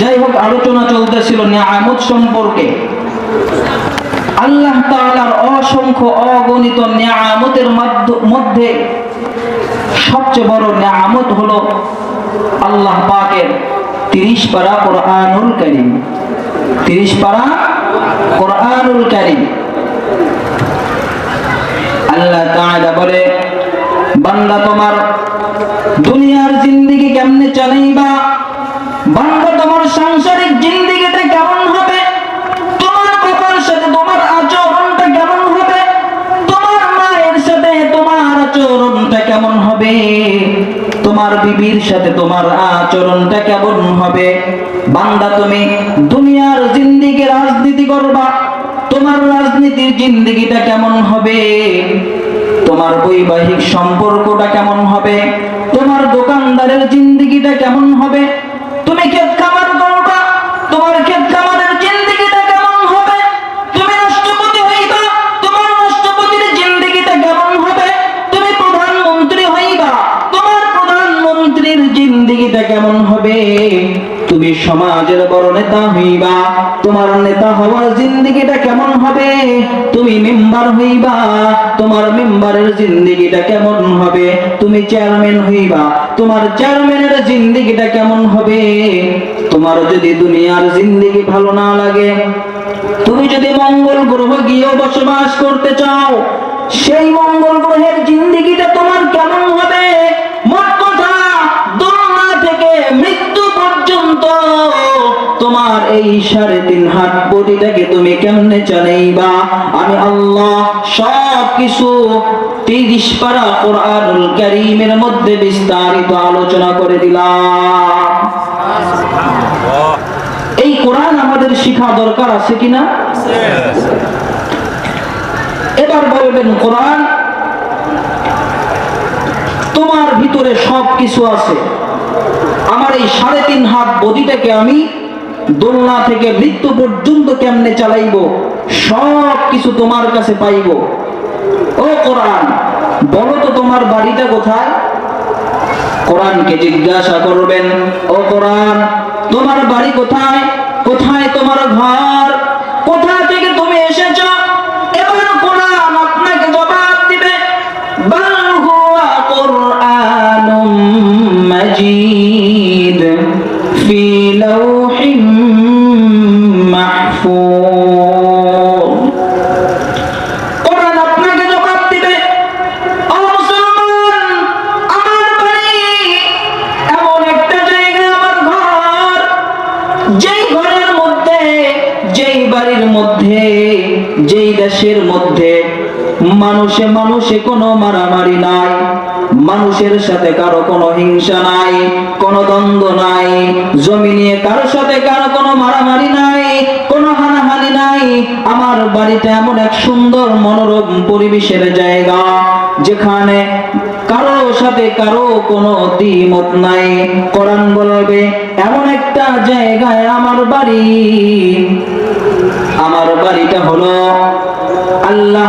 যাই হোক, আলোচনা চলতেছিল নিয়ামত সম্পর্কে। আল্লাহ তাআলার অসংখ্য অগণিত নিয়ামতের মধ্যে সবচেয়ে বড় নিয়ামত হলো আল্লাহ পাকের তিরিশ পারা কোরআনুল কারীম। তিরিশ পারা কোরআনুল কারীম। আল্লাহ তাআলা বলে, বান্দা তোমার দুনিয়ার জিন্দেগি কেমনে চালাইবা বান্দা তোমার সাংসারিক জিন্দেগিটা কেমন হবে তোমার বাবার সাথে তোমার আচরণটা কেমন হবে তোমার মায়ের সাথে তোমার আচরণটা কেমন হবে? তোমার বিবির সাথে তোমার আচরণটা কেমন হবে? বান্দা, তুমি দুনিয়ার জিন্দিগি রাজনীতি করবা। তোমার রাজনীতির জিন্দিগিটা কেমন হবে? তোমার বৈবাহিক সম্পর্কটা কেমন হবে? তোমার দোকানদারের জিন্দিগিটা কেমন হবে? কেমন হবে? তুমি সমাজের বড় নেতা হইবা, তোমার নেতা হওয়ার জিন্দিগিটা কেমন হবে? তুমি মেম্বার হইবা, তোমার মেম্বারের জিন্দিগিটা কেমন হবে? তুমি চেয়ারম্যান হইবা, তোমার চেয়ারম্যানের জিন্দিগিটা কেমন হবে? তোমার যদি দুনিয়ার জিন্দিগি ভালো না লাগে, তুমি যদি মঙ্গল গ্রহ গিয়েও বসবাস করতে চাও, সেই মঙ্গল গ্রহের তোমার এই সাড়ে তিন হাত বডিটাকে তুমি কেমনে চালাইবা? আমি আল্লাহ সব কিছু তিরিশ পারা কারীমের মধ্যে বিস্তারিত আলোচনা করে দিলাম। এই কোরআন আমাদের শিখা দরকার আছে কিনা? এবার বলবেন, কোরআন তোমার ভিতরে সব কিছু আছে। আমার এই সাড়ে তিন হাত বডিটাকে আমি দোলনা থেকে মৃত্যু পর্যন্ত কেমনে চালাইবো? সব কিছু তোমার কাছে পাইবো। ও কোরআন, বলো তো তোমার বাড়িটা কোথায়? কোরআনকে জিজ্ঞাসা করবেন, ও কোরআন, তোমার বাড়ি কোথায়? কোথায় তোমার ঘর? কোথা মুসলমান, আমার বাড়ি এমন একটা জায়গা, আমার ঘর। যেই ঘরের মধ্যে, যেই বাড়ির মধ্যে, যেই দেশের মধ্যে মানুষে মানুষে কোনো মারামারি নাই। মানুষের সাথে কারও কোনো হিংসা নাই, কোনো দ্বন্দ্ব নাই। জমি নিয়ে কারও সাথে কারও কোনো মারামারি নাই, কোনো হানাহানি নাই। আমার বাড়িটা এমন এক সুন্দর মনোরম পরিবেশের জায়গা, যেখানে কারও সাথে কারও কোনো দ্বিমত নাই। কোরআন বলবে, এমন একটা জায়গায় আমার বাড়ি। আমার বাড়িটা হলো আল্লাহ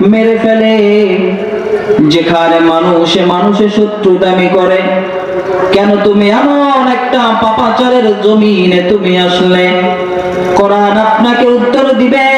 মেরে ফেলে। যেখানে মানুষে মানুষে শত্রুতামি করে। কেন তুমি এমন একটা পাপাচারের জমিনে তুমি আসলে? কোরআন আপনাকে উত্তর দিবে।